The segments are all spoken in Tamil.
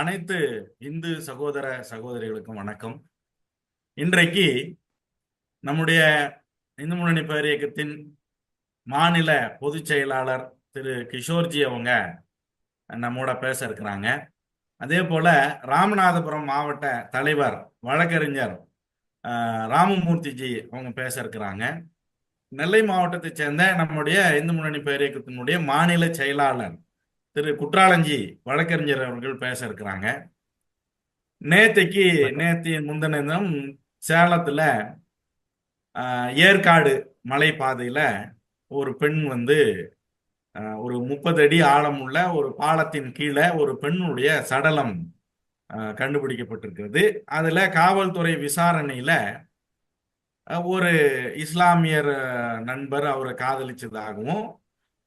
அனைத்து இந்து சகோதர சகோதரிகளுக்கும் வணக்கம். இன்றைக்கு நம்முடைய இந்து முன்னணி பேர் இயக்கத்தின் மாநில பொதுச் செயலாளர் திரு கிஷோர்ஜி அவங்க நம்மோட பேச இருக்கிறாங்க. அதே போல ராமநாதபுரம் மாவட்ட தலைவர் வழக்கறிஞர் ராமமூர்த்திஜி அவங்க பேச இருக்கிறாங்க. நெல்லை மாவட்டத்தை சேர்ந்த நம்முடைய இந்து முன்னணி பேர் இயக்கத்தினுடைய மாநில செயலாளர் திரு குற்றாலஞ்சி வழக்கறிஞர் அவர்கள் பேச இருக்கிறாங்க. நேத்தைக்கு நேத்தி முந்தின தினம் சேலத்துல ஏற்காடு மலைப்பாதையில ஒரு பெண் வந்து ஒரு முப்பது அடி ஆழமுள்ள ஒரு பாலத்தின் கீழே ஒரு பெண்ணுடைய சடலம் கண்டுபிடிக்கப்பட்டிருக்கிறது. அதுல காவல்துறை விசாரணையில ஒரு இஸ்லாமியர் நண்பர் அவரை காதலிச்சதாகவும்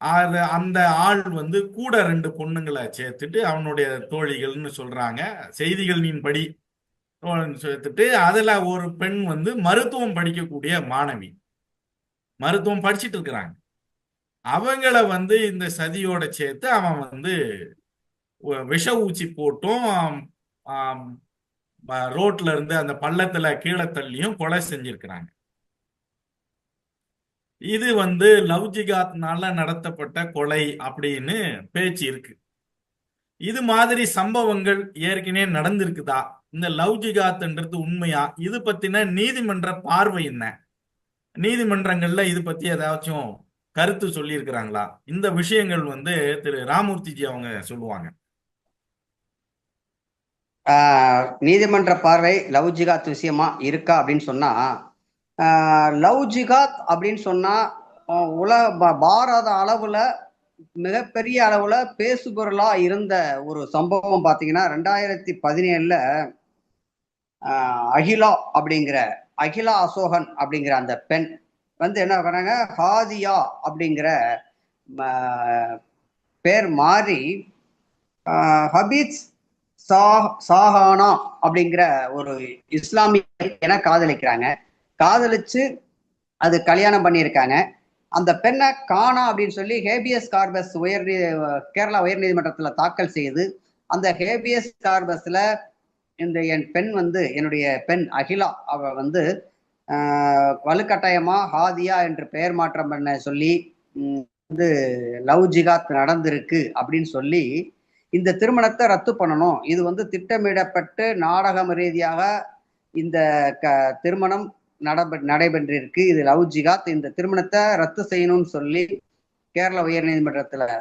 அது அந்த ஆள் வந்து கூட ரெண்டு பொண்ணுங்களை சேர்த்துட்டு அவனுடைய தோழிகள்னு சொல்றாங்க. செய்திகளின் படி சேர்த்துட்டு அதுல ஒரு பெண் வந்து மருத்துவம் படிக்கக்கூடிய மாணவி. மருத்துவம் படிச்சிட்டு இருக்கிறாங்க. அவங்கள வந்து இந்த சதியோட சேர்த்து அவன் வந்து விஷ ஊச்சி போட்டும் ரோட்ல இருந்து அந்த பள்ளத்துல கீழே தள்ளியும் கொலை செஞ்சிருக்கிறாங்க. இது வந்து லவ் ஜிகாத்னால நடத்தப்பட்ட கொலை அப்படின்னு பேச்சு இருக்கு. இது மாதிரி சம்பவங்கள் ஏற்கனவே நடந்திருக்குதா? இந்த லவ் ஜிகாத்ன்றது உண்மையா? இது பத்தின நீதிமன்ற பார்வை என்ன? நீதிமன்றங்கள்ல இது பத்தி ஏதாச்சும் கருத்து சொல்லியிருக்கிறாங்களா? இந்த விஷயங்கள் வந்து திரு ராமூர்த்திஜி அவங்க சொல்லுவாங்க. நீதிமன்ற பார்வை லவ் ஜிகாத் விஷயமா இருக்கா அப்படின்னு சொன்னா லவ் ஜிகாத் அப்படின்னு சொன்னா உல பாராத அளவில் பாரத அளவுல மிகப்பெரிய அளவுல பேசுபொருளா இருந்த ஒரு சம்பவம் பாத்தீங்கன்னா ரெண்டாயிரத்தி பதினேழுல அகிலா அப்படிங்கிற அகிலா அசோகன் அப்படிங்கிற அந்த பெண் வந்து என்ன பண்ணாங்க ஹாதியா அப்படிங்கிற ம- பேர் மாறி ஹபீத் சா சாஹானா அப்படிங்கிற ஒரு இஸ்லாமிய என காதலிக்கிறாங்க. காதலிச்சு அது கல்யாணம் பண்ணியிருக்காங்க. அந்த பெண்ணை காணா அப்படின்னு சொல்லி ஹேபியஸ் கார்பஸ் உயர் கேரளா உயர்நீதிமன்றத்தில் தாக்கல் செய்து அந்த ஹேபியஸ் கார்பஸ்ல இந்த என் பெண் வந்து என்னுடைய பெண் அகிலா அவ வந்து வலுக்கட்டாயமா ஹாதியா என்று பெயர் மாற்றம் பண்ண சொல்லி வந்து லவ் ஜிகாத் நடந்திருக்கு அப்படின்னு சொல்லி இந்த திருமணத்தை ரத்து பண்ணணும். இது வந்து திட்டமிடப்பட்டு நாடகம் ரீதியாக இந்த க திருமணம் நடப நடைபெற்றிருக்கு. இது லவ் ஜிகாத் இந்த திருமணத்தை ரத்து செய்யணும்னு சொல்லி கேரள உயர்நீதிமன்றத்துல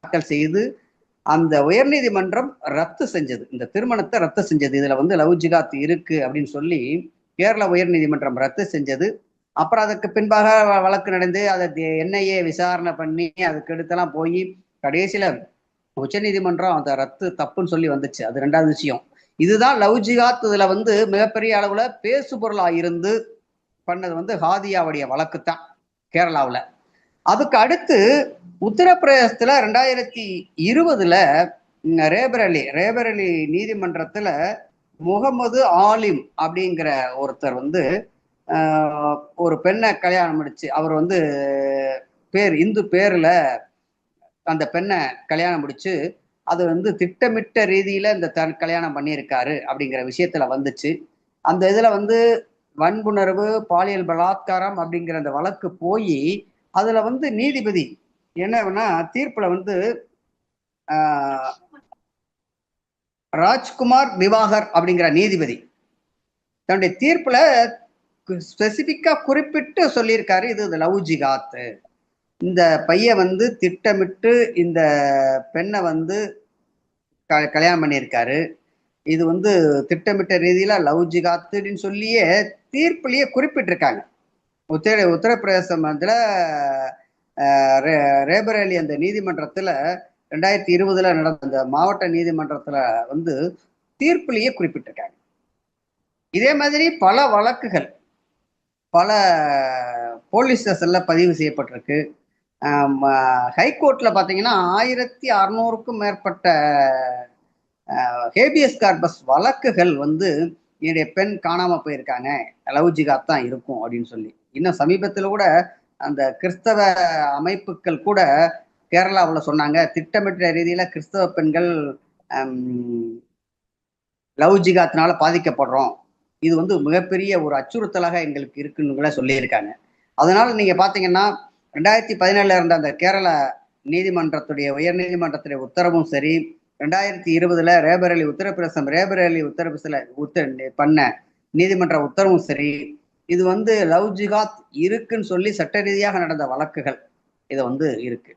தாக்கல் செய்து அந்த உயர்நீதிமன்றம் ரத்து செஞ்சது. இந்த திருமணத்தை ரத்து செஞ்சது. இதுல வந்து லவ் ஜிகாத் இருக்கு அப்படின்னு சொல்லி கேரள உயர்நீதிமன்றம் ரத்து செஞ்சது. அப்புறம் அதுக்கு பின்பாக வ- வழக்கு நடந்து அதை என்ஐஏ விசாரணை பண்ணி அதுக்கு எடுத்தெல்லாம் போய் கடைசியில உச்சநீதிமன்றம் அதை ரத்து தப்புன்னு சொல்லி வந்துச்சு. அது ரெண்டாவது விஷயம். இதுதான் லவ் ஜிகாத் இதுல வந்து மிகப்பெரிய அளவுல பேசு பொருளா இருந்து பண்ணது வந்து ஹாதியாவுடைய வழக்கு தான் கேரளாவில். அதுக்கு அடுத்து உத்தரப்பிரதேசத்தில் ரெண்டாயிரத்தி இருபதுல ரேபரலி ரேபரலி நீதிமன்றத்தில் முகமது ஆலிம் அப்படிங்கிற ஒருத்தர் வந்து ஒரு பெண்ணை கல்யாணம் முடிச்சு அவர் வந்து பேர் இந்து பேரில் அந்த பெண்ணை கல்யாணம் முடிச்சு அது வந்து திட்டமிட்ட ரீதியில் இந்த தன் கல்யாணம் பண்ணியிருக்காரு அப்படிங்கிற விஷயத்தில் வந்துச்சு. அந்த இதில் வந்து வன்புணர்வு பாலியல் பலாத்காரம் அப்படிங்கிற அந்த வழக்கு போய் அதுல வந்து நீதிபதி என்னன்னா தீர்ப்புல வந்து ராஜ்குமார் திவாகர் அப்படிங்கிற நீதிபதி. தன்னுடைய தீர்ப்புல ஸ்பெசிபிக்கா குறிப்பிட்டு சொல்லியிருக்காரு இது லவ் ஜிகாத்து இந்த பையன் வந்து திட்டமிட்டு இந்த பெண்ணை வந்து க- கல்யாணம் பண்ணியிருக்காரு. இது வந்து திட்டமிட்ட ரீதியில லவ் ஜிகாத்துன்னு சொல்லியே தீர்ப்புலயே குறிப்பிட்டிருக்காங்க. உத்தர உத்தரப்பிரதேச மந்திர ரேபரேலி அந்த நீதிமன்றத்துல ரெண்டாயிரத்தி இருபதுல நடந்த அந்த மாவட்ட நீதிமன்றத்துல வந்து தீர்ப்புலயே குறிப்பிட்டிருக்காங்க. இதே மாதிரி பல வழக்குகள் பல போலீஸ் ஸ்டேஷன்ல பதிவு செய்யப்பட்டிருக்கு. ஹைகோர்ட்ல பாத்தீங்கன்னா ஆயிரத்தி அறுநூறுக்கும் மேற்பட்ட ஹேபியஸ் கார்பஸ் வழக்குகள் வந்து என்னுடைய பெண் காணாம போயிருக்காங்க. லவ் ஜிகாத் தான் இருக்கும் அப்படின்னு சொல்லி. இன்னும் சமீபத்தில் கூட அந்த கிறிஸ்தவ அமைப்புகள் கூட கேரளாவில் சொன்னாங்க. திட்டமிட்ட ரீதியில கிறிஸ்தவ பெண்கள் லவ் ஜிகாத்தினால பாதிக்கப்படுறோம். இது வந்து மிகப்பெரிய ஒரு அச்சுறுத்தலாக எங்களுக்கு இருக்குன்னு கூட சொல்லியிருக்காங்க. அதனால நீங்க பாத்தீங்கன்னா ரெண்டாயிரத்தி பதினேழுல இருந்த அந்த கேரள நீதிமன்றத்துடைய உயர் நீதிமன்றத்துடைய உத்தரவும் சரி ரெண்டாயிரத்தி இருபதுல ரேபரேலி உத்தரப்பிரதேசம் ரேபரேலி உத்தரப்பிரதேசல உத்தர பண்ண நீதிமன்ற உத்தரவும் சரி. இது வந்து லவ் ஜிகாத் இருக்குன்னு சொல்லி சட்ட ரீதியாக நடந்த வழக்குகள். இது வந்து இருக்கு.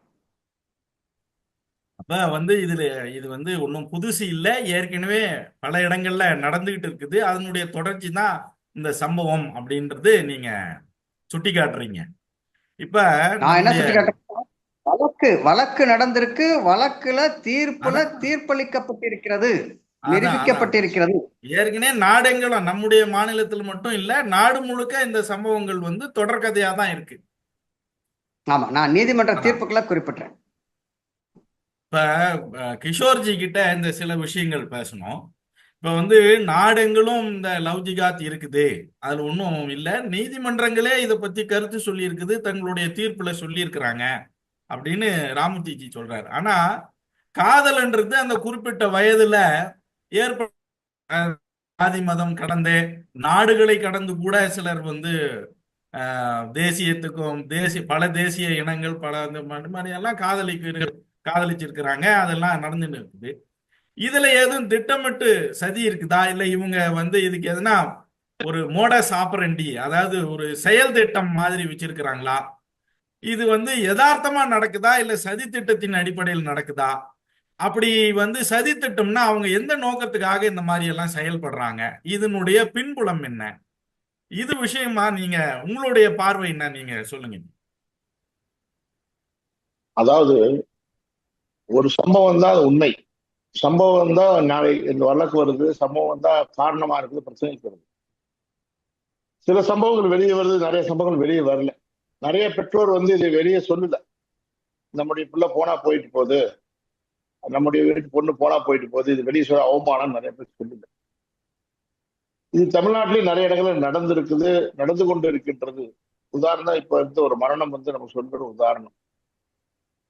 அப்ப வந்து இதுல இது வந்து ஒன்றும் புதுசு இல்லை. ஏற்கனவே பல இடங்கள்ல நடந்துகிட்டு இருக்குது. அதனுடைய தொடர்ச்சி தான் இந்த சம்பவம் அப்படின்றது நீங்க சுட்டி காட்டுறீங்க இப்ப நான் என்ன சுட்டி வழக்கு வழக்கு நடந்திருக்கு வழக்குல தீர்ப்புல தீர்ப்பளிக்கப்பட்டிருக்கிறது நிரூபிக்கப்பட்டிருக்கிறது. ஏற்கனவே நாடெங்கிலும் நம்முடைய மாநிலத்தில் மட்டும் இல்ல நாடு முழுக்க இந்த சம்பவங்கள் வந்து தொடர்கதையா தான் இருக்கு. ஆமா நான் நீதிமன்ற தீர்ப்புகளை குறிப்பிட்டேன் இப்ப கிஷோர்ஜி கிட்ட இந்த சில விஷயங்கள் பேசணும். இப்ப வந்து நாடெங்கிலும் இந்த லவ் ஜிகாத் இருக்குது. அதுல ஒன்றும் இல்லை. நீதிமன்றங்களே இதை பத்தி கருத்து சொல்லி இருக்குது தங்களுடைய தீர்ப்புல சொல்லி இருக்கிறாங்க அப்படின்னு ராமஜிஜி சொல்றாரு. ஆனா காதல்ன்றது அந்த குறிப்பிட்ட வயதுல ஏற்ப ஜாதி மதம் கடந்து நாடுகளை கடந்து கூட சிலர் வந்து தேசியத்துக்கும் தேசிய பல தேசிய இனங்கள் பல இந்த மாதிரி எல்லாம் காதலிக்கு காதலிச்சிருக்கிறாங்க. அதெல்லாம் நடந்துட்டு இருக்குது. இதுல எதுவும் திட்டமிட்டு சதி இருக்குதா? இல்ல இவங்க வந்து இதுக்கு எதுனா ஒரு மோட ஆப்பரண்டி அதாவது ஒரு செயல் திட்டம் மாதிரி வச்சிருக்கிறாங்களா? இது வந்து யதார்த்தமா நடக்குதா? இல்ல சதி திட்டத்தின் அடிப்படையில் நடக்குதா? அப்படி வந்து சதி திட்டம்னா அவங்க எந்த நோக்கத்துக்காக இந்த மாதிரி எல்லாம் செயல்படுறாங்க? இதனுடைய பின்புலம் என்ன? இது விஷயமா நீங்க உங்களுடைய பார்வை என்ன நீங்க சொல்லுங்க. அதாவது ஒரு சம்பவம் தான் அது உண்மை. சம்பவம் தான் நாளை இந்த வழக்கு வருது. சம்பவம் தான் காரணமா இருக்குது பிரச்சனைக்கு வருது. சில சம்பவங்கள் வெளியே வருது நிறைய சம்பவங்கள் வெளியே வரல. நிறைய பெற்றோர் வந்து இதை வெளியே சொல்லல. நம்முடைய பிள்ளை போனா போயிட்டு போகுது. நம்முடைய வீட்டு பொண்ணு போனா போயிட்டு போகுது. இது வெளியே சொல்ல அவமானம் நிறைய பேர் சொல்லல. இது தமிழ்நாட்டிலேயும் நிறைய இடங்களில் நடந்திருக்குது நடந்து கொண்டு இருக்கின்றது உதாரணம் இப்ப வந்து ஒரு மரணம் வந்து நம்ம சொல்கிற உதாரணம்.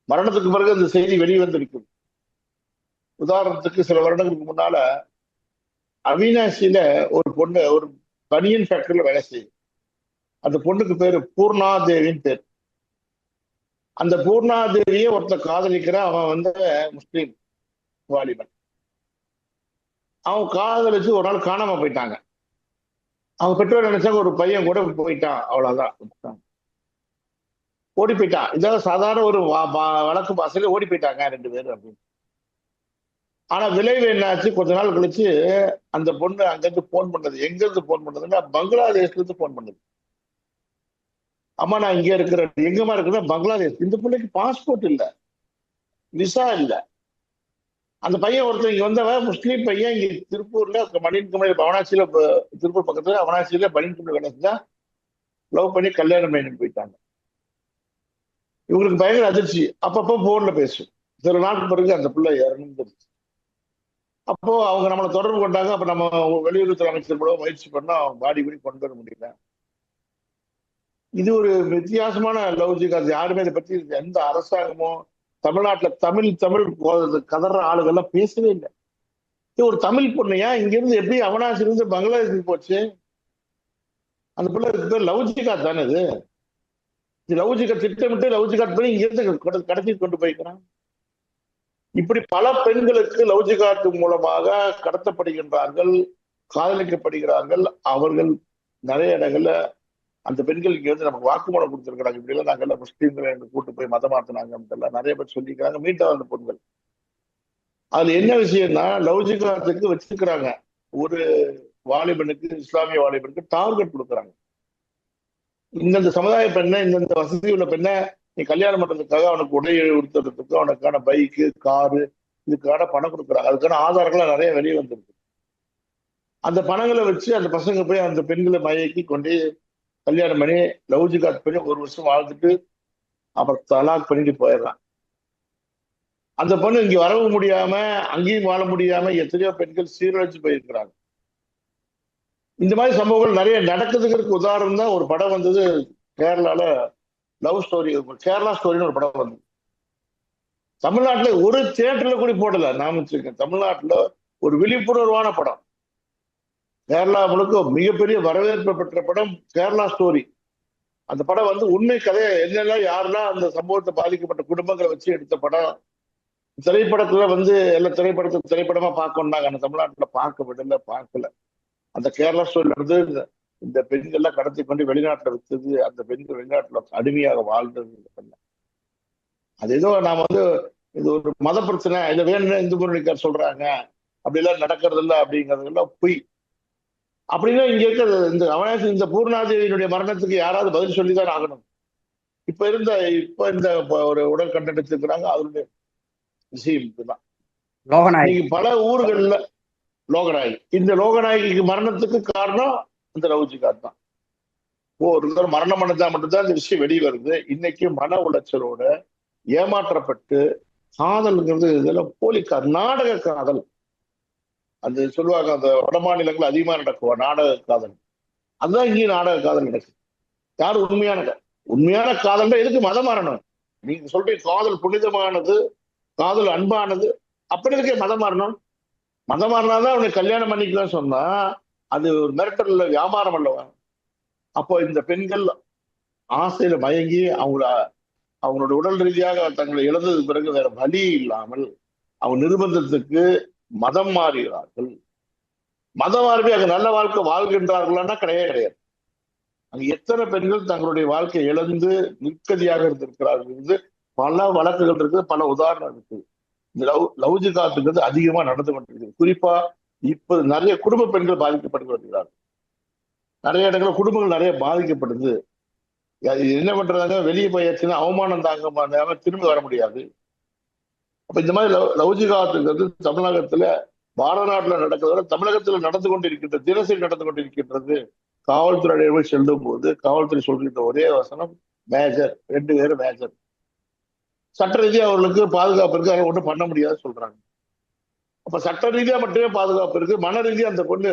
மரணத்துக்கு பிறகு இந்த செய்தி வெளியே வந்திருக்குது. உதாரணத்துக்கு சில வருடங்களுக்கு முன்னால அவினாசியில ஒரு பொண்ணு ஒரு பனியன் ஃபேக்டரியில வேலை செய்யுது. அந்த பொண்ணுக்கு பேரு பூர்ணாதேவின்னு பேர். அந்த பூர்ணாதேவியை ஒருத்தர் காதலிக்கிற அவன் வந்து முஸ்லீம் வாலிபன். அவன் காதலிச்சு ஒரு நாள் காணாம போயிட்டாங்க. அவங்க பெற்றோர் நினைச்சாங்க ஒரு பையன் கூட போயிட்டான் அவ்வளவுதான். ஓடி போயிட்டான். இதாவது சாதாரண ஒரு வழக்கு பாசையில ஓடி போயிட்டாங்க ரெண்டு பேரும் அப்படின்னு. ஆனா விளைவு என்னாச்சு? கொஞ்ச நாள் கழிச்சு அந்த பொண்ணு அங்கிருந்து போன் பண்ணது. எங்க இருந்து போன் பண்ணதுன்னா பங்களாதேஷ்ல இருந்து போன் பண்ணது. அம்மா நான் இங்க இருக்கிறேன். எங்கம்மா இருக்கிறேன் பங்களாதேஷ். இந்த பிள்ளைக்கு பாஸ்போர்ட் இல்ல. விசா இல்ல. அந்த பையன் ஒருத்தர் இங்கே வந்தவன் முஸ்லீம் பையன் இங்க திருப்பூர்ல மணியன் குமரி திருப்பூர் பக்கத்துல அவனாசியில மணியன் குமரி வேலை செஞ்சால் லவ் பண்ணி கல்யாணம் பண்ணி போயிட்டாங்க. இவங்களுக்கு பயங்கர அதிர்ச்சி. அப்பப்போ போன்ல பேசும். சில நாட்கள் பிறகு அந்த பிள்ளை இறந்துருச்சு. அப்போ அவங்க நம்மளை தொடர்பு கொண்டாங்க. அப்ப நம்ம வெளியுறவுத்துறை அமைச்சர் கூட முயற்சி பண்ணா அவங்க பாடி பண்ணி கொண்டு வர முடியல. இது ஒரு வித்தியாசமான லவ்ஜிக் அது யாருமே இதை பற்றி எந்த அரசாங்கமோ தமிழ்நாட்டுல தமிழ் தமிழ் கதற ஆளுகள்லாம் பேசவே இல்லை. இது ஒரு தமிழ் பொண்ணையா இங்க இருந்து எப்படி அவனாசிலிருந்து பங்களாதேஷுக்கு போச்சு? அந்த பிள்ளை இதுக்கு பேர் லவ்ஜிகா தானே இது? இது லவ்ஜிகா திட்டமிட்டு லவ்ஜிகா பண்ணி இங்கிருந்து கடத்தி கொண்டு போய்க்கிறான். இப்படி பல பெண்களுக்கு லவ்ஜிகாட் மூலமாக கடத்தப்படுகின்றார்கள் காதலிக்கப்படுகிறார்கள். அவர்கள் நிறைய இடங்கள்ல அந்த பெண்கள் இங்க வந்து நமக்கு வாக்குமூலம் கொடுத்துருக்காங்க இப்படி எல்லாம் நாங்கெல்லாம் முஸ்லீம்களை எங்க கூட்டு போய் மதம் மாத்தினாங்க நிறைய பேர் சொல்லிக்கிறாங்க. மீண்டும் அந்த பெண்கள். அதுல என்ன விஷயம்னா லவ்ஜிகாத்துக்கு வச்சிருக்கிறாங்க. ஒரு வாலிபனுக்கு இஸ்லாமிய வாலிபனுக்கு டார்கெட் கொடுக்குறாங்க. இந்தந்த சமுதாய பெண்ணை இந்தந்த வசதி உள்ள பெண்ணை நீ கல்யாணம் பண்றதுக்காக அவனுக்கு உடை உடுத்துறதுக்கு அவனுக்கான பைக்கு காரு இதுக்கான பணம் கொடுக்குறாங்க. அதுக்கான ஆதாரங்கள் நிறைய வெளியே வந்திருக்கு. அந்த பணங்களை வச்சு அந்த பசங்க போய் அந்த பெண்களை மயக்கி கொண்டு கல்யாணம் பண்ணி லவ்ஜிகாத் பண்ணி ஒரு வருஷம் வாழ்ந்துட்டு அப்புறம் தலாக் பண்ணிட்டு போயிடுறான். அந்த பொண்ணு இங்க வரவும் முடியாம அங்கேயும் வாழ முடியாம எத்தனையோ பெண்கள் சீரழிச்சு போயிருக்கிறாங்க. இந்த மாதிரி சம்பவங்கள் நிறைய நடக்குதுங்கிறதுக்கு உதாரணம் தான் ஒரு படம் வந்தது கேரளால லவ் ஸ்டோரி கேரளா ஸ்டோரின்னு ஒரு படம் வந்தது. தமிழ்நாட்டுல ஒரு தியேட்டர்ல கூட போடல நான் வச்சிருக்கேன். தமிழ்நாட்டுல ஒரு விழிப்புணர்வான படம். கேரளா முழுக்க மிகப்பெரிய வரவேற்பு பெற்ற படம் கேரளா ஸ்டோரி அந்த படம் வந்து உண்மை கதையை என்னெல்லாம் யாரெல்லாம் அந்த சம்பவத்தை பாதிக்கப்பட்ட குடும்பங்களை வச்சு எடுத்த படம்? திரைப்படத்துல வந்து எல்லா திரைப்படத்தை திரைப்படமா பார்க்கணும்னாங்க அந்த தமிழ்நாட்டுல பார்க்க விடல பார்க்கல. அந்த கேரளா ஸ்டோரியில இருந்து இந்த- இந்த பெண்கள்லாம் கடத்தி கொண்டு வெளிநாட்டுல வித்தது அந்த பெண்கள் வெளிநாட்டுல அடிமையாக வாழ்ந்தது. அது ஏதோ நாம வந்து இது ஒரு மத பிரச்சனை இதை வேணும்னு இந்து முன்னணிக்கார் சொல்றாங்க. அப்படிலாம் நடக்கிறது இல்லை அப்படிங்கிறதுலாம் பொய். அப்படின்னா இங்க இருக்கிற இந்த அவனாசி இந்த பூர்ணாதேவியினுடைய மரணத்துக்கு யாராவது பதில் சொல்லிதான் ஆகணும். இப்ப இருந்த இப்ப இந்த ஒரு உடல் கண்டெடுத்துக்கிறாங்க அதனுடைய விஷயம் லோகநாயகி. பல ஊர்கள்ல லோகநாயகி. இந்த லோகநாயகிக்கு மரணத்துக்கு காரணம் இந்த ரவுஜிகார் தான். ஓ ஒரு மரணம் அடைஞ்சா மட்டும்தான் இந்த விஷயம் வெளியே வருது. இன்னைக்கு மன உளைச்சலோட ஏமாற்றப்பட்டு காதல்ங்கிறது இதெல்லாம் போலி காதல் நாடக காதல். அது சொல்லுவாங்க அந்த வட மாநிலங்கள் அதிகமா நடக்கும் நாடக காதல். அதுதான் இங்கேயும் நாடக காதல் நடக்குது. யார் உண்மையான உண்மையான காதல்னா எதுக்கு மதம் மாறணும்? நீங்க சொல்றீங்க காதல் புனிதமானது காதல் அன்பானது அப்படி இருக்கே மதம் மாறணும்? மதம் மாறினாதான் அவனை கல்யாணம் பண்ணிக்கலாம் சொன்னா அது ஒரு மிரட்டல் வியாபாரம் அல்லவா? அப்போ இந்த பெண்கள் ஆசையில மயங்கி அவங்கள அவங்களோட உடல் ரீதியாக தங்களை இழந்தது பிறகு வேற வழி இல்லாமல் அவங்க நிர்பந்தத்துக்கு மதம் மாறுகிறார்கள். மதம் மாறி அங்க நல்ல வாழ்க்கை வாழ்கின்றார்கள்னா கிடையவே கிடையாது. அங்க எத்தனை பெண்கள் தங்களுடைய வாழ்க்கையை இழந்து நிற்கதியாக இருந்திருக்கிறார்கள் என்று பல வழக்குகள் இருக்கு பல உதாரணம் இருக்கு இந்த லவ் லவ் காத்துங்கிறது அதிகமா நடந்து கொண்டிருக்குது குறிப்பா இப்ப நிறைய குடும்ப பெண்கள் பாதிக்கப்பட்டு வருகிறார்கள். நிறைய இடங்களில் குடும்பங்கள் நிறைய பாதிக்கப்படுது. அது என்ன பண்றாங்க? வெளியே போயாச்சுன்னா அவமானம் தாங்க திரும்பி வர முடியாது. அப்ப இந்த மாதிரி லவ் லவ் தமிழகத்துல பாரத நாட்டுல நடக்கிறத விட தமிழகத்துல நடந்து கொண்டிருக்கின்ற தினசரி நடந்து கொண்டிருக்கின்றது காவல்துறை அலுவலர்கள் செல்லும் போது காவல்துறை சொல்கின்ற ஒரே வசனம் மேஜர் ரெண்டு பேரும் மேஜர் சட்ட ரீதியா அவர்களுக்கு பாதுகாப்பு இருக்கு அதை ஒன்றும் பண்ண முடியாது சொல்றாங்க. அப்ப சட்ட ரீதியா மட்டுமே பாதுகாப்பு இருக்கு மன ரீதியா அந்த பொண்ணு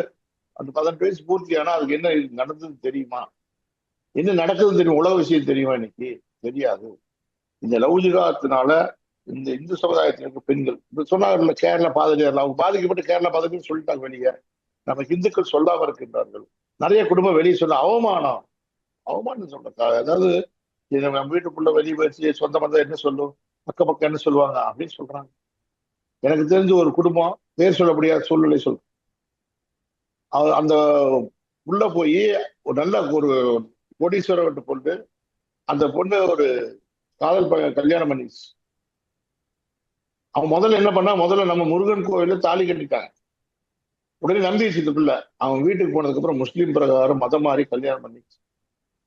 அந்த பதினெட்டு வயசு பூர்த்தி ஆனா அதுக்கு என்ன நடந்தது தெரியுமா? என்ன நடக்குதுன்னு தெரியும் உலக விஷயம் தெரியுமா இன்னைக்கு? தெரியாது. இந்த லௌஜிகாத்தினால இந்த இந்து சமுதாயத்தில் இருக்க பெண்கள். இப்ப சொன்னாங்கல்ல கேரளா பாதிரியார் அவங்க பாதிக்கப்பட்டு கேரளா பாதிரின்னு சொல்லிட்டாங்க வெளியே. நம்ம இந்துக்கள் சொல்லாம இருக்கின்றார்கள். நிறைய குடும்பம் வெளியே சொல்ல அவமானம். அவமானம் சொல்ற அதாவது நம்ம வீட்டுக்குள்ள வெளியே வச்சு சொந்த பந்தம் என்ன சொல்லும்? பக்க பக்கம் என்ன சொல்லுவாங்க? அப்படின்னு சொல்றாங்க. எனக்கு தெரிஞ்ச ஒரு குடும்பம் பேர் சொல்ல முடியாத சூழ்நிலை சொல் அவ- அந்த உள்ள போய் ஒரு நல்ல ஒரு கோடீஸ்வரர் கொண்டு அந்த பொண்ணு ஒரு காதல் கல்யாணம் பண்ணிச்சு அவன் முதல்ல என்ன பண்ணா முதல்ல நம்ம முருகன் கோயில தாலி கட்டிட்டாங்க. உடனே நம்பிச்சு இந்த பிள்ளை அவன் வீட்டுக்கு போனதுக்கு அப்புறம் முஸ்லீம் பிரகாரம் மதம் மாறி கல்யாணம் பண்ணிச்சு.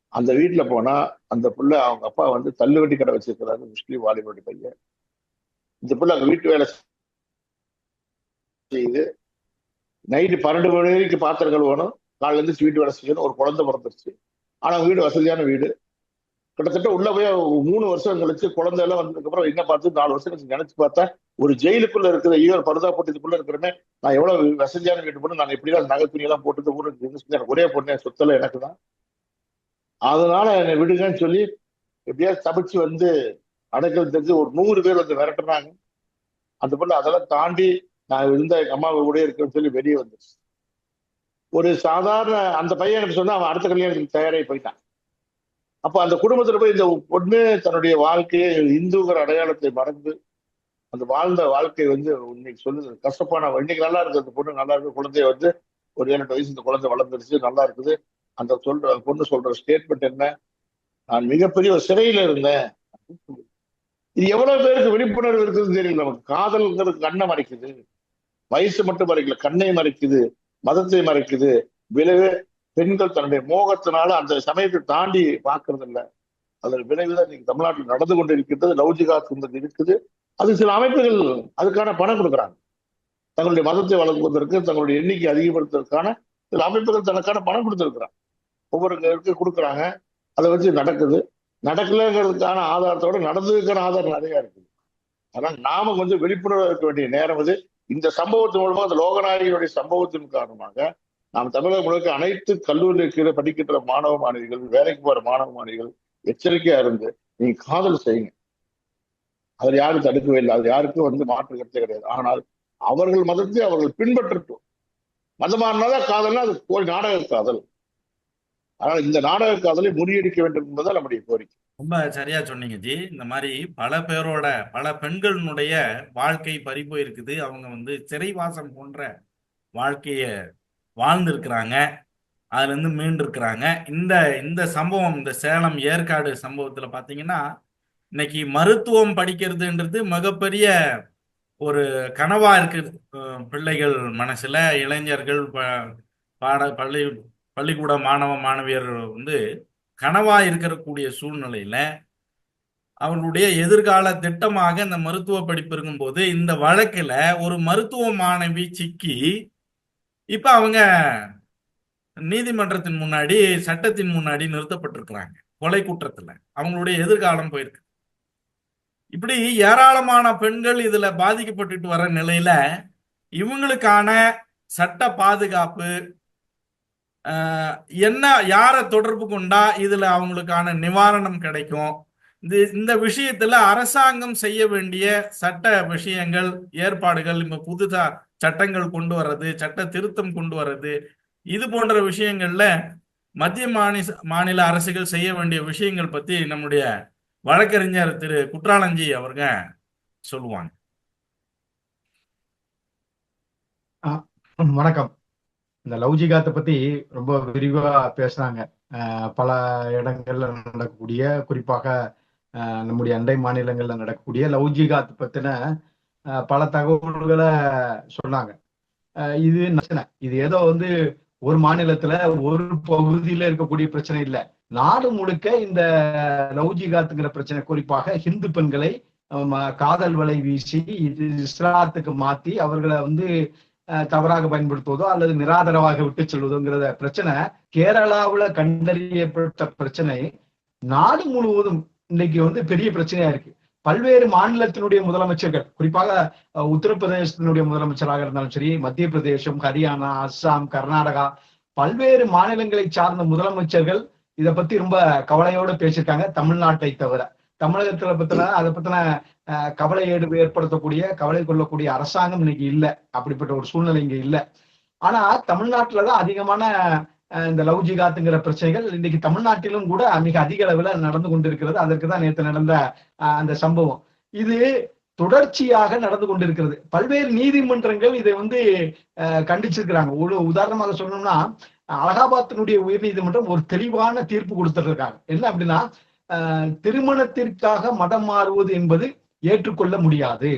அந்த வீட்டுல போனா அந்த பிள்ளை அவங்க அப்பா வந்து தள்ளுவட்டி கடை வச்சிருக்கிறாரு முஸ்லீம் வாலிபடி பையன். இந்த பிள்ளை அங்க வீட்டு வேலை செய்யுது நைட்டு பன்னெண்டு மணி வரைக்கும் பாத்திரம் கழுவணும் காலையில இருந்து வீட்டு வேலை செய்யணும் ஒரு குழந்தை பிறந்துருச்சு. ஆனா வீடு வசதியான வீடு. கிட்டத்தட்ட உள்ள போய் மூணு வருஷம் கழிச்சு குழந்தை எல்லாம் வந்ததுக்கு அப்புறம் என்ன பார்த்து நாலு வருஷம் கழிச்சு நினைச்சு பார்த்தா ஒரு ஜெயிலுக்குள்ள இருக்கிற ஈவர் பருதா போட்டதுக்குள்ள இருக்கிறமே நான் எவ்வளவு வசதியான வீட்டு பொண்ணு நான் எப்படிலாம் நகை துணி எல்லாம் போட்டு ஊருக்கு ஒரே பொண்ணு என் சொத்துல எனக்கு தான் அதனால என்னை விடுங்கன்னு சொல்லி எப்படியாவது தப்பிச்சு வந்து அடைக்கிறதுக்கு தெரிஞ்சு ஒரு நூறு பேர் வந்து விரட்டுனாங்க. அந்த பொண்ணு அதெல்லாம் தாண்டி நான் இருந்த எங்க அம்மா கூட இருக்கேன்னு சொல்லி வெளியே வந்துருச்சு. ஒரு சாதாரண அந்த பையன் சொன்னா அவன் அடுத்த கல்யாணத்துக்கு தயாராகி போயிட்டான். அப்ப அந்த குடும்பத்துல போய் இந்த பொண்ணு தன்னுடைய வாழ்க்கையை இந்துங்கிற அடையாளத்தை மறந்து அந்த வாழ்ந்த வாழ்க்கை வந்து இன்னைக்கு சொல்லுது. கஷ்டப்பான இன்னைக்கு நல்லா இருக்குது அந்த பொண்ணு நல்லா இருக்கு. குழந்தைய வந்து ஒரு ஏழு எட்டு வயசு இந்த குழந்தை வளர்ந்துருச்சு. நல்லா இருக்குது. அந்த சொல்ற அந்த பொண்ணு சொல்ற ஸ்டேட்மெண்ட் என்ன? நான் மிகப்பெரிய ஒரு சிறையில இருந்தேன். இது எவ்வளவு பேருக்கு விழிப்புணர்வு இருக்குதுன்னு தெரியல நமக்கு. காதல்ங்கிறது கண்ணை மறைக்குது. வயசு மட்டும் மறைக்கல. கண்ணை மறைக்குது. மதத்தை மறைக்குது. விளைவு பெண்கள் தன்னுடைய மோகத்தினால அந்த சமயத்தை தாண்டி பார்க்கறது இல்லை. அதன் விளைவுதான் இன்னைக்கு தமிழ்நாட்டில் நடந்து கொண்டு இருக்கின்றது லௌஜிகா சுந்தர் இருக்குது. அது சில அமைப்புகள் அதுக்கான பணம் கொடுக்குறாங்க. தங்களுடைய மதத்தை வளர்ப்பதற்கு தங்களுடைய எண்ணிக்கை அதிகப்படுத்துவதற்கான சில அமைப்புகள் தனக்கான பணம் கொடுத்துருக்குறாங்க. ஒவ்வொருத்தருக்கு கொடுக்குறாங்க. அதை வச்சு நடக்குது. நடக்கலைங்கிறதுக்கான ஆதாரத்தோட நடந்ததுக்கான ஆதாரம் நிறைய இருக்குது. ஆனால் நாம கொஞ்சம் விழிப்புணர்வு இருக்க வேண்டிய நேரம் இது. இந்த சம்பவத்தின் மூலமாக அந்த லோகநாயகியுடைய சம்பவத்தின் காரணமாக நாம் தமிழகம் முழுக்க அனைத்து கல்லூரியில் படிக்கின்ற மாணவ மாணவிகள் வேலைக்கு போற மாணவ மாணவிகள் எச்சரிக்கையா இருந்து நீங்க காதல் செய்யுங்க. அதில் யாரும் தடுக்கவே இல்லை. அது யாருக்கும் வந்து மாற்று கருத்தே கிடையாது. ஆனால் அவர்கள் மதத்தை அவர்கள் பின்பற்றட்டும். மதம் காதல்னா அது போய் நாடக காதல். ஆனால் இந்த நாடக காதலை முறியடிக்க வேண்டும் என்பதுதான் நம்முடைய கோரிக்கை. ரொம்ப சரியா சொன்னீங்க ஜி. இந்த மாதிரி பல பேரோட பல பெண்களினுடைய வாழ்க்கை பறி போயிருக்குது அவங்க வந்து சிறைவாசம் போன்ற வாழ்க்கைய வாழ்ந்திருக்கிறாங்க. அதுலேருந்து மீண்டிருக்கிறாங்க. மீண்டு இருக்கிறாங்க இந்த இந்த சம்பவம் இந்த சேலம் ஏற்காடு சம்பவத்தில் பார்த்தீங்கன்னா இன்னைக்கு மருத்துவம் படிக்கிறதுன்றது மிகப்பெரிய ஒரு கனவா இருக்குது. பிள்ளைகள் மனசுல இளைஞர்கள் ப- பாட பள்ளி பள்ளிக்கூட மாணவ மாணவியர் வந்து கனவா இருக்கக்கூடிய சூழ்நிலையில அவர்களுடைய எதிர்கால திட்டமாக இந்த மருத்துவ படிப்பு இருக்கும்போது இந்த வழக்கில் ஒரு மருத்துவ மாணவி சிக்கி இப்ப அவங்க நீதிமன்றத்தின் முன்னாடி சட்டத்தின் முன்னாடி நிறுத்தப்பட்டிருக்கிறாங்க. கொலை குற்றத்துல. அவங்களுடைய எதிர்காலம் போயிருக்கு. இப்படி ஏராளமான பெண்கள் இதுல பாதிக்கப்பட்டுட்டு வர நிலையில இவங்களுக்கான சட்ட பாதுகாப்பு என்ன யாரை தொடர்பு கொண்டா இதுல அவங்களுக்கான நிவாரணம் கிடைக்கும்? இந்த இந்த விஷயத்துல அரசாங்கம் செய்ய வேண்டிய சட்ட விஷயங்கள் ஏற்பாடுகள் இப்ப புதுதா சட்டங்கள் கொண்டு வர்றது சட்ட திருத்தம் கொண்டு வர்றது இது போன்ற விஷயங்கள்ல மத்திய மாநில மாநில அரசுகள் செய்ய வேண்டிய விஷயங்கள் பத்தி நம்முடைய வழக்கறிஞர் திரு குற்றாலஞ்சி அவருங்க சொல்லுவாங்க. வணக்கம். இந்த லவ்ஜிகாத்தை பத்தி ரொம்ப விரிவா பேசுனாங்க பல இடங்கள்ல நடக்கக்கூடிய குறிப்பாக நம்முடைய அண்டை மாநிலங்கள்ல நடக்கக்கூடிய லவ் ஜிகாத் பத்தின அஹ் பல தகவல்களை சொன்னாங்க. அஹ் இது பிரச்சனை இது ஏதோ வந்து ஒரு மாநிலத்துல ஒரு பகுதியில இருக்கக்கூடிய பிரச்சனை இல்ல. நாடு முழுக்க இந்த லவ் ஜிகாத்துங்கிற பிரச்சனை குறிப்பாக ஹிந்து பெண்களை காதல் வலை வீசி இது இஸ்லாத்துக்கு மாத்தி அவர்களை வந்து தவறாக பயன்படுத்துவதோ அல்லது நிராதரவாக விட்டு செல்வதோங்கிறத பிரச்சனை கேரளாவுல கண்டறியப்பட்ட பிரச்சனை நாடு முழுவதும் இன்னைக்கு வந்து பெரிய பிரச்சனையா இருக்கு. பல்வேறு மாநிலத்தினுடைய முதலமைச்சர்கள் குறிப்பாக உத்தரப்பிரதேசத்தினுடைய முதலமைச்சராக இருந்தாலும் சரி மத்திய பிரதேசம் ஹரியானா அஸ்ஸாம் கர்நாடகா பல்வேறு மாநிலங்களை சார்ந்த முதலமைச்சர்கள் இதை பத்தி ரொம்ப கவலையோட பேசியிருக்காங்க தமிழ்நாட்டை தவிர. தமிழகத்துல பத்தின அதை பத்தின அஹ், கவலை ஏற்படுத்தக்கூடிய கவலை கொள்ளக்கூடிய அரசாங்கம் இன்னைக்கு இல்லை. அப்படிப்பட்ட ஒரு சூழ்நிலை இங்க இல்ல. ஆனா தமிழ்நாட்டுலதான் அதிகமான இந்த லவ் ஜிகாத்துங்கிற பிரச்சனைகள் இன்னைக்கு தமிழ்நாட்டிலும் கூட மிக அதிக அளவுல நடந்து கொண்டிருக்கிறது. அதற்கு தான் நேற்று நடந்த அந்த சம்பவம். இது தொடர்ச்சியாக நடந்து கொண்டிருக்கிறது. பல்வேறு நீதிமன்றங்கள் இதை வந்து கண்டிச்சிருக்கிறாங்க. ஒரு உதாரணமாக சொல்லணும்னா அலகாபாத்தினுடைய உயர்நீதிமன்றம் ஒரு தெளிவான தீர்ப்பு கொடுத்துருக்காங்க. என்ன அப்படின்னா திருமணத்திற்காக மதம் மாறுவது என்பது ஏற்றுக்கொள்ள முடியாது.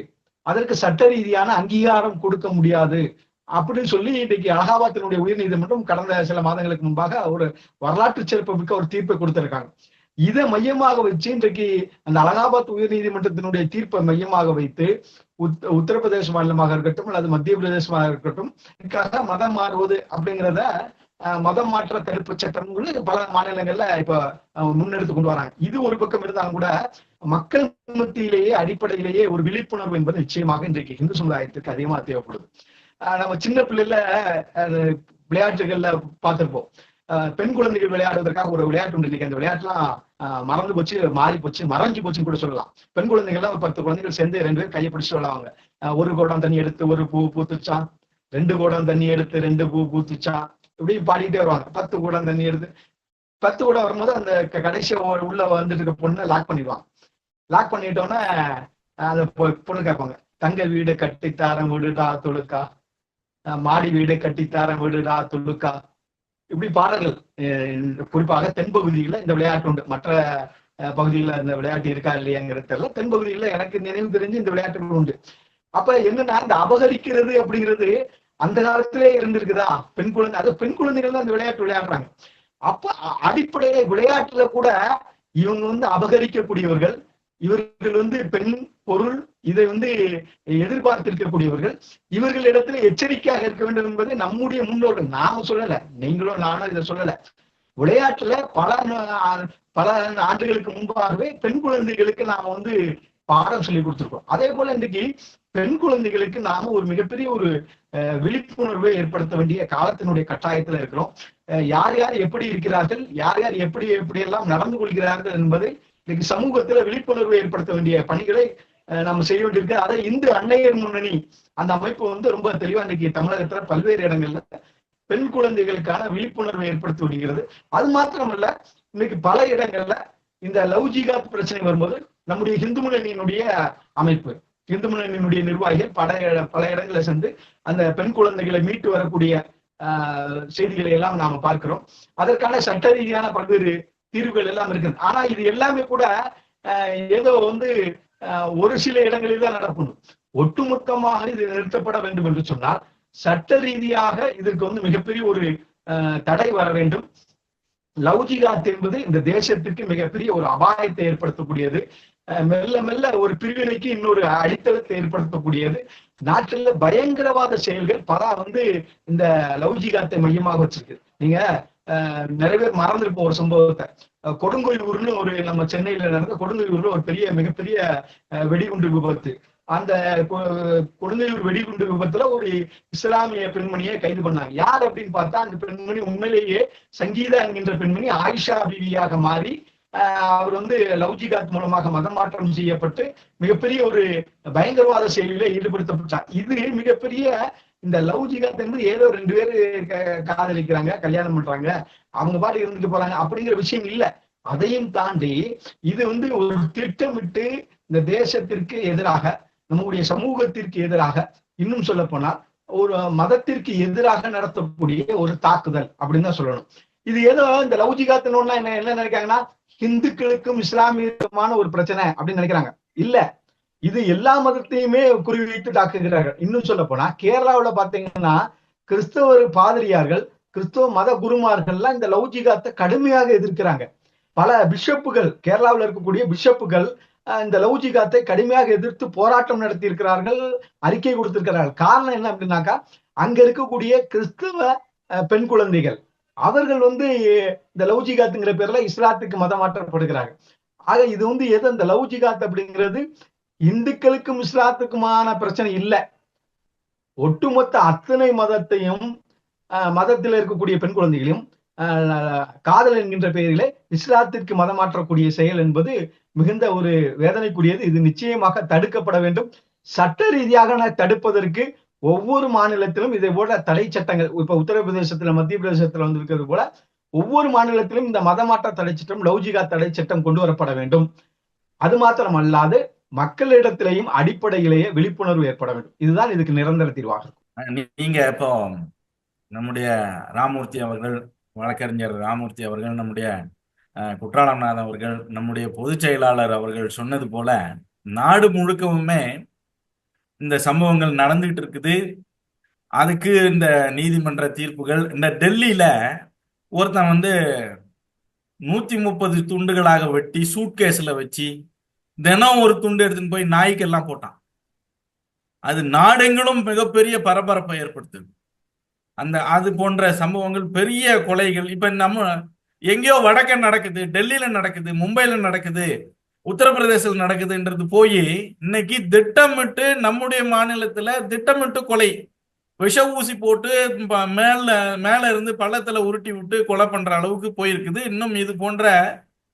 அதற்கு சட்ட ரீதியான அங்கீகாரம் கொடுக்க முடியாது. அப்படின்னு சொல்லி இன்னைக்கு அலகாபாத்தினுடைய உயர்நீதிமன்றம் கடந்த சில மாதங்களுக்கு முன்பாக ஒரு வரலாற்று சிறப்புமிக்க ஒரு தீர்ப்பை கொடுத்திருக்காங்க. இதை மையமாக வச்சு இன்றைக்கு அந்த அலகாபாத் உயர்நீதிமன்றத்தினுடைய தீர்ப்பை மையமாக வைத்து உத் உத்தரப்பிரதேச மாநிலமாக இருக்கட்டும் அல்லது மத்திய பிரதேசமாக இருக்கட்டும் இதுக்காக மதம் மாறுவது அப்படிங்கிறத மதம் மாற்ற தடுப்பு சட்டம்னு பல மாநிலங்கள்ல இப்ப முன்னெடுத்து கொண்டு வராங்க. இது ஒரு பக்கம் இருந்தாலும் கூட மக்கள் மத்தியிலேயே அடிப்படையிலேயே ஒரு விழிப்புணர்வு என்பது நிச்சயமாக இன்றைக்கு இந்து சமுதாயத்திற்கு அதிகமா தேவைப்படுது. நம்ம சின்ன பிள்ளைல விளையாட்டுகள்ல பார்த்திருப்போம். பெண் குழந்தைகள் விளையாடுவதற்காக ஒரு விளையாட்டு உண்டு. இன்னைக்கு அந்த விளையாட்டுலாம் அஹ், மறந்து போச்சு மாறி போச்சு மறைஞ்சு போச்சுன்னு கூட சொல்லலாம். பெண் குழந்தைகள்லாம் பத்து குழந்தைகள் சேர்ந்து ரெண்டு பேரும் கையை பிடிச்சு விளையாடுவாங்க. ஒரு கோடம் தண்ணி எடுத்து ஒரு பூ பூத்துச்சான் ரெண்டு கோடம் தண்ணி எடுத்து ரெண்டு பூ பூத்துச்சான் இப்படி பாடிட்டே வருவாங்க. பத்து கூடம் தண்ணி எடுத்து பத்து கூடம் வரும்போது அந்த க- கடைசி உள்ள வந்துட்டு இருக்க பொண்ணை லாக் பண்ணிடுவாங்க. லாக் பண்ணிட்டோன்னே அந்த பொ- பொண்ணு கேட்பாங்க. தங்க வீடு கட்டி தாரம் துளுக்கா தொழுக்கா. மாடி வீடு கட்டித்தார வீடுடா துளுக்கா இப்படி பாடல்கள் குறிப்பாக தென்பகுதியில இந்த விளையாட்டு உண்டு. மற்ற பகுதிகளில் பகுதியில இந்த விளையாட்டு இருக்கா இல்லையாங்கிறது தெரியல. தென்பகுதியில எனக்கு நினைவு தெரிஞ்சு இந்த விளையாட்டுகள் உண்டு. அப்ப என்னன்னா இந்த அபகரிக்கிறது அப்படிங்கிறது அந்த காலத்திலே இருந்திருக்குதா? பெண் குழந்தை அது பெண் குழந்தைகள் தான் இந்த விளையாட்டு விளையாடுறாங்க. அப்ப அடிப்படையில விளையாட்டுல கூட இவங்க வந்து அபகரிக்கக்கூடியவர்கள் இவர்கள் வந்து பெண் பொருள் இதை வந்து எதிர்பார்த்திருக்கக்கூடியவர்கள். இவர்களிடத்துல எச்சரிக்கையாக இருக்க வேண்டும் என்பது நம்முடைய முன்னோர்கள் நாம சொல்லல நீங்களும் நானும் இதை சொல்லல. விளையாட்டுல பல பல ஆண்டுகளுக்கு முன்பாகவே பெண் குழந்தைகளுக்கு நாம வந்து பாடம் சொல்லி கொடுத்துருக்கோம். அதே போல இன்றைக்கு பெண் குழந்தைகளுக்கு நாம ஒரு மிகப்பெரிய ஒரு அஹ், விழிப்புணர்வை ஏற்படுத்த வேண்டிய காலத்தினுடைய கட்டாயத்துல இருக்கிறோம். யார் யார் எப்படி இருக்கிறார்கள் யார் யார் எப்படி எப்படி எல்லாம் நடந்து கொள்கிறார்கள் என்பதை இன்னைக்கு சமூகத்துல விழிப்புணர்வு ஏற்படுத்த வேண்டிய பணிகளை நம்ம செய்ய வேண்டியிருக்கு. அதை இந்து அன்னையர் முன்னணி அந்த அமைப்பு வந்து ரொம்ப தெளிவா இன்னைக்கு தமிழகத்துல பல்வேறு இடங்கள்ல பெண் குழந்தைகளுக்கான விழிப்புணர்வை ஏற்படுத்தி விடுகிறது அது மாத்திரமல்ல இன்னைக்கு பல இடங்கள்ல இந்த லவ் ஜிகாத் பிரச்சனை வரும்போது நம்முடைய இந்து முன்னணியினுடைய அமைப்பு இந்து முன்னணியினுடைய நிர்வாகிகள் பல இட- பல இடங்களை சென்று அந்த பெண் குழந்தைகளை மீட்டு வரக்கூடிய ஆஹ், செய்திகளை எல்லாம் நாம பார்க்கிறோம். அதற்கான சட்ட ரீதியான பல்வேறு தீர்வுகள் எல்லாம் இருக்குது ஆனா இது எல்லாமே கூட ஆஹ், ஏதோ வந்து ஆஹ், ஒரு சில இடங்களில் தான் நடக்கணும் ஒட்டுமொத்தமாக இது நிறுத்தப்பட வேண்டும் என்று சொன்னால் சட்ட ரீதியாக இதற்கு வந்து மிகப்பெரிய ஒரு தடை வர வேண்டும். லவ்ஜிகாத் என்பது இந்த தேசத்திற்கு மிகப்பெரிய ஒரு அபாயத்தை ஏற்படுத்தக்கூடியது. மெல்ல மெல்ல ஒரு பிரிவினைக்கு இன்னொரு அடித்தளத்தை ஏற்படுத்தக்கூடியது. நாட்டில் பயங்கரவாத செயல்கள் பல வந்து இந்த லவ்ஜிகாத்தை மையமாக வச்சிருக்கு. நீங்க நிறைய பேர் மறந்துருப்போம் ஒரு சம்பவத்தை. அஹ், கொடுங்கோயிலூர்னு ஒரு நம்ம சென்னையில நடந்த கொடுங்கோயிலூர்ல ஒரு பெரிய மிகப்பெரிய அஹ், வெடிகுண்டு விபத்து. அந்த கொடுங்கையூர் வெடிகுண்டு விபத்துல ஒரு இஸ்லாமிய பெண்மணியை கைது பண்ணாங்க. யார் அப்படின்னு பார்த்தா அந்த பெண்மணி உண்மையிலேயே சங்கீதா என்கின்ற பெண்மணி ஆயிஷா பிவியாக மாறி ஆஹ் அவர் வந்து லவ்ஜிகாத் மூலமாக மதம் மாற்றம் செய்யப்பட்டு மிகப்பெரிய ஒரு பயங்கரவாத செயலில ஈடுபடுத்தப்பட்டார். இது மிகப்பெரிய இந்த லவ் ஜிகாத் என்பது ஏதோ ரெண்டு பேரு க- காதலிக்கிறாங்க கல்யாணம் பண்றாங்க அவங்க பாட்டு இருந்துட்டு போறாங்க அப்படிங்கிற விஷயம் இல்ல. அதையும் தாண்டி இது வந்து ஒரு திட்டமிட்டு இந்த தேசத்திற்கு எதிராக நம்முடைய சமூகத்திற்கு எதிராக இன்னும் சொல்ல போனால் ஒரு மதத்திற்கு எதிராக நடத்தக்கூடிய ஒரு தாக்குதல் அப்படின்னு தான் சொல்லணும். இது ஏதோ இந்த லவ் ஜிகாத்னு என்ன என்ன நினைக்கிறாங்கன்னா இந்துக்களுக்கும் இஸ்லாமியருக்குமான ஒரு பிரச்சனை அப்படின்னு நினைக்கிறாங்க. இல்ல. இது எல்லா மதத்தையுமே குறிவைத்து தாக்குகிறார்கள். இன்னும் சொல்ல போனா கேரளாவில் பாத்தீங்கன்னா கிறிஸ்தவ பாதிரியார்கள் கிறிஸ்தவ மத குருமார்கள்லாம் இந்த லௌஜிகாத்தை கடுமையாக எதிர்க்கிறாங்க. பல பிஷப்புகள் கேரளாவில் இருக்கக்கூடிய பிஷப்புகள் இந்த லௌஜிகாத்தை கடுமையாக எதிர்த்து போராட்டம் நடத்தி இருக்கிறார்கள் அறிக்கை கொடுத்திருக்கிறார்கள். காரணம் என்ன அப்படின்னாக்கா அங்க இருக்கக்கூடிய கிறிஸ்தவ அஹ், பெண் குழந்தைகள் அவர்கள் வந்து இந்த லௌஜிகாத்துங்கிற பேர்ல இஸ்லாத்துக்கு மதம் மாற்றப்படுகிறார்கள் ஆக இது வந்து எது இந்த ஜிகாத் அப்படிங்கிறது? இந்துக்களுக்கும் இஸ்லாத்துக்குமான பிரச்சனை இல்லை. ஒட்டுமொத்த அத்தனை மதத்தையும் மதத்தில் இருக்கக்கூடிய பெண் குழந்தைகளையும் ஆஹ், காதல் என்கின்ற பெயரிலே இஸ்லாத்திற்கு மதம் மாற்றக்கூடிய செயல் என்பது மிகுந்த ஒரு வேதனைக்குரியது. இது நிச்சயமாக தடுக்கப்பட வேண்டும். சட்ட ரீதியாக நான் தடுப்பதற்கு ஒவ்வொரு மாநிலத்திலும் இதை போல தடை சட்டங்கள் இப்ப உத்தரப்பிரதேசத்துல மத்திய பிரதேசத்துல வந்திருக்கிறது போல ஒவ்வொரு மாநிலத்திலும் இந்த மதமாற்ற தடை சட்டம் லௌஜிகா தடை சட்டம் கொண்டு வரப்பட வேண்டும். அது மாத்திரம் அல்லாது மக்களிடத்திலையும் அடிப்படையிலேயே விழிப்புணர்வு ஏற்பட வேண்டும். இதுதான் இதுக்கு நிரந்தர தீர்வாக இருக்கும். நீங்க இப்போ நம்முடைய ராமூர்த்தி அவர்கள் வழக்கறிஞர் ராமூர்த்தி அவர்கள் நம்முடைய அஹ், அவர்கள் நம்முடைய பொதுச் செயலாளர் அவர்கள் சொன்னது போல நாடு முழுக்கவுமே இந்த சம்பவங்கள் நடந்துகிட்டு இருக்குது. அதுக்கு இந்த நீதிமன்ற தீர்ப்புகள் இந்த டெல்லியில ஒருத்தன் வந்து நூத்தி முப்பது துண்டுகளாக வெட்டி சூட்கேஸ்ல வச்சு தினம் ஒரு துண்டு எடுத்துன்னு போய் நாய்க்கெல்லாம் போட்டான். அது நாடெங்கிலும் மிகப்பெரிய பரபரப்பை ஏற்படுத்துது. அந்த அது போன்ற சம்பவங்கள் பெரிய கொலைகள் இப்ப நம்ம எங்கேயோ வடக்க நடக்குது டெல்லியில நடக்குது மும்பைல நடக்குது உத்தரப்பிரதேசத்தில் நடக்குதுன்றது போய் இன்னைக்கு திட்டமிட்டு நம்முடைய மாநிலத்துல திட்டமிட்டு கொலை. விஷ ஊசி போட்டு ப- மேல மேல இருந்து பள்ளத்துல உருட்டி விட்டு கொலை பண்ற அளவுக்கு போயிருக்குது. இன்னும் இது போன்ற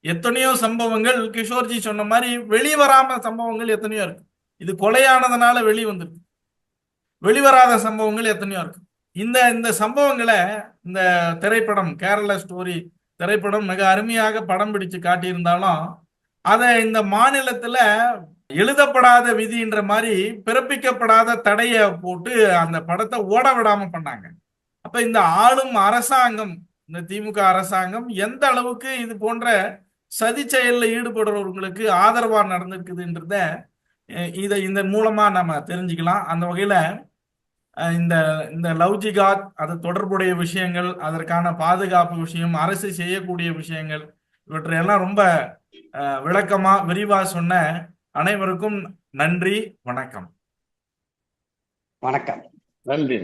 எத்தனையோ சம்பவங்கள் கிஷோர்ஜி சொன்ன மாதிரி வெளிவராம சம்பவங்கள் எத்தனையோ இருக்கு. இது கொலையானதுனால வெளி வந்திருக்கு. வெளிவராத சம்பவங்கள் எத்தனையோ இருக்கு. இந்த இந்த சம்பவங்களை இந்த திரைப்படம் கேரள ஸ்டோரி திரைப்படம் மிக அருமையாக படம் பிடிச்சு காட்டியிருந்தாலும் அதை இந்த மாநிலத்துல எழுதப்படாத விதின்ற மாதிரி பிறப்பிக்கப்படாத தடையை போட்டு அந்த படத்தை ஓட விடாம பண்ணாங்க. அப்ப இந்த ஆளும் அரசாங்கம் இந்த திமுக அரசாங்கம் எந்த அளவுக்கு இது போன்ற சதி செயல்ல ஈடுபடுறவங்களுக்கு ஆதரவா நடந்திருக்குதுன்றத இதை இந்த மூலமா நம்ம தெரிஞ்சுக்கலாம். அந்த வகையில இந்த இந்த லவ் ஜிகாத் அது தொடர்புடைய விஷயங்கள் அதற்கான பாதுகாப்பு விஷயம் அரசு செய்யக்கூடிய விஷயங்கள் இவற்றையெல்லாம் ரொம்ப விளக்கமா விரிவா சொன்ன அனைவருக்கும் நன்றி வணக்கம். வணக்கம். நன்றி.